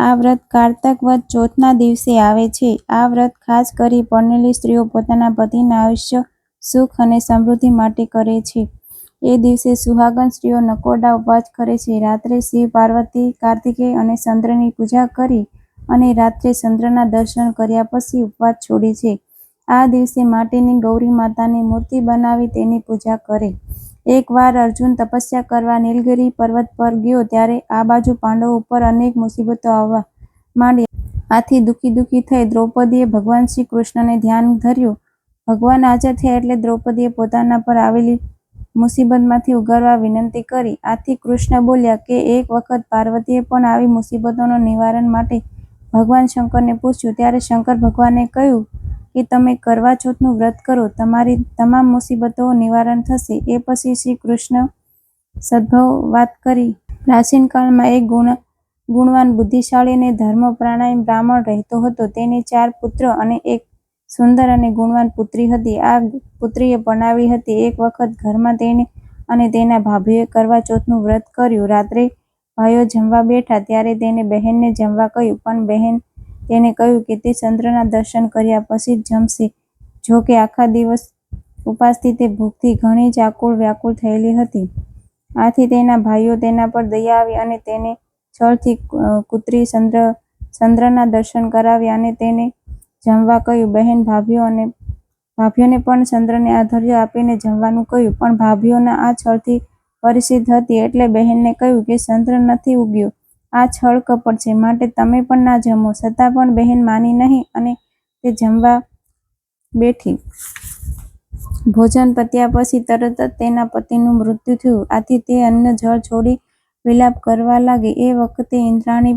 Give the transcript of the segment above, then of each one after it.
આ વ્રત કારતક વધ ચોથના દિવસે આવે છે. આ વ્રત ખાસ કરી પરણેલી સ્ત્રીઓ પોતાના પતિના આયુષ્ય, સુખ અને સમૃદ્ધિ માટે કરે છે. એ દિવસે સુહાગન સ્ત્રીઓ નકોરડા ઉપવાસ કરે છે. રાત્રે શિવ, પાર્વતી, કાર્તિકેય અને ચંદ્રની પૂજા કરી અને રાત્રે ચંદ્રના દર્શન કર્યા પછી ઉપવાસ છોડે છે. આ દિવસે માટીની ગૌરી માતાની મૂર્તિ બનાવી તેની પૂજા કરે. એક વાર અર્જુન તપસ્યા કરવા નીલગિરી પર્વત પર ગયો ત્યારે આ બાજુ પાંડવો ઉપર અનેક મુસીબતો આવવા માંડી આથી દુઃખી દુઃખી થઈ દ્રૌપદીએ ભગવાન શ્રી કૃષ્ણને ધ્યાન ધર્યું. ભગવાન હાજર થયા એટલે દ્રૌપદીએ પોતાના પર આવેલી મુસીબતમાંથી ઉગારવા વિનંતી કરી. આથી કૃષ્ણ બોલ્યા કે એક વખત પાર્વતીએ પણ આવી મુસીબતોના નિવારણ માટે ભગવાન શંકરને પૂછ્યું. ત્યારે શંકર ભગવાને કહ્યું કે તમે કરવા ચોથનું વ્રત કરો, તમારી તમામ મુસીબતો નિવારણ થશે. એ પછી શ્રી કૃષ્ણ સદભવ વાત કરી. પ્રાચીન કાળમાં એક ગુણવાન, બુદ્ધિશાળી અને ધર્મપરાયણ બ્રાહ્મણ રહેતો હતો. તેને ચાર પુત્ર અને એક સુંદર અને ગુણવાન પુત્રી હતી. આ પુત્રીએ પરણાવી હતી. એક વખત ઘરમાં તેને અને તેના ભાભીએ કરવા ચોથનું વ્રત કર્યું. રાત્રે ભાઈઓ જમવા બેઠા ત્યારે તેને બહેનને જમવા કહ્યું, પણ બહેને તેને કહ્યું કે તે ચંદ્રના દર્શન કર્યા પછી જ જમશે. જો કે આખા દિવસ ઉપાસથી તે ભૂખથી ઘણી જ આકુળ વ્યાકુળ થયેલી હતી. આથી તેના ભાઈઓ તેના પર દયા આવી અને તેને છળથી કુંતી ચંદ્રના દર્શન કરાવ્યા અને તેને જમવા કહ્યું. બહેન, ભાભીઓ અને, ભાભીઓને પણ ચંદ્રને આધર્ય આપીને જમવાનું કહ્યું. પણ ભાભીઓના આ છળથી પરિસિદ્ધ હતી એટલે બહેનને કહ્યું કે ચંદ્ર નથી ઉગ્યો. આ છળ કપટ છે, માટે તમે પણ ના જમો. છતાં પણ બહેન માની નહીં અને તે જમવા બેઠી. ભોજન પત્યા પછી તરત જ તેના પતિનું મૃત્યુ થયું. આથી તે અન્ન જળ છોડી વિલાપ કરવા લાગી. એ વખતે ઇન્દ્રાણી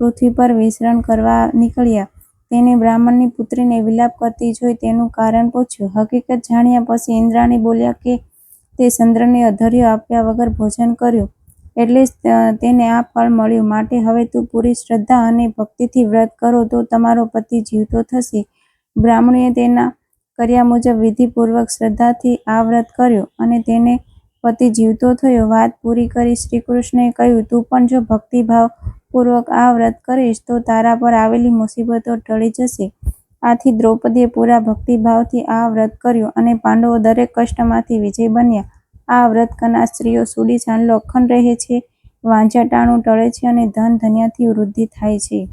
પૃથ્વી પર વિચરણ કરવા નીકળ્યા. તેણે બ્રાહ્મણની પુત્રીને વિલાપ કરતી જોઈ તેનું કારણ પૂછ્યું. હકીકત જાણ્યા પછી ઇન્દ્રાણી બોલ્યા કે તે ચંદ્રને અધર્ય આપ્યા વગર ભોજન કર્યું એટલે તેને આ ફળ મળ્યું. માટે હવે તું પૂરી શ્રદ્ધા અને ભક્તિથી વ્રત કરો તો તમારો પતિ જીવતો થશે. બ્રાહ્મણીએ તેના કર્યા મુજબ વિધિપૂર્વક શ્રદ્ધાથી આ વ્રત કર્યો અને તેને પતિ જીવતો થયો. વાત પૂરી કરી શ્રી કૃષ્ણએ કહ્યું, તું પણ જો ભક્તિભાવ પૂર્વક આ વ્રત કરીશ તો તારા પર આવેલી મુસીબતો ટળી જશે. આથી દ્રૌપદીએ પૂરા ભક્તિભાવથી આ વ્રત કર્યું અને પાંડવો દરેક કષ્ટમાંથી વિજય બન્યા. આ વ્રત કરનાર સ્ત્રીઓ સુડી ચાંદલો અખંડ રહે છે, વાંઝા ટાણું ટળે છે અને ધન ધાન્યથી વૃદ્ધિ થાય છે.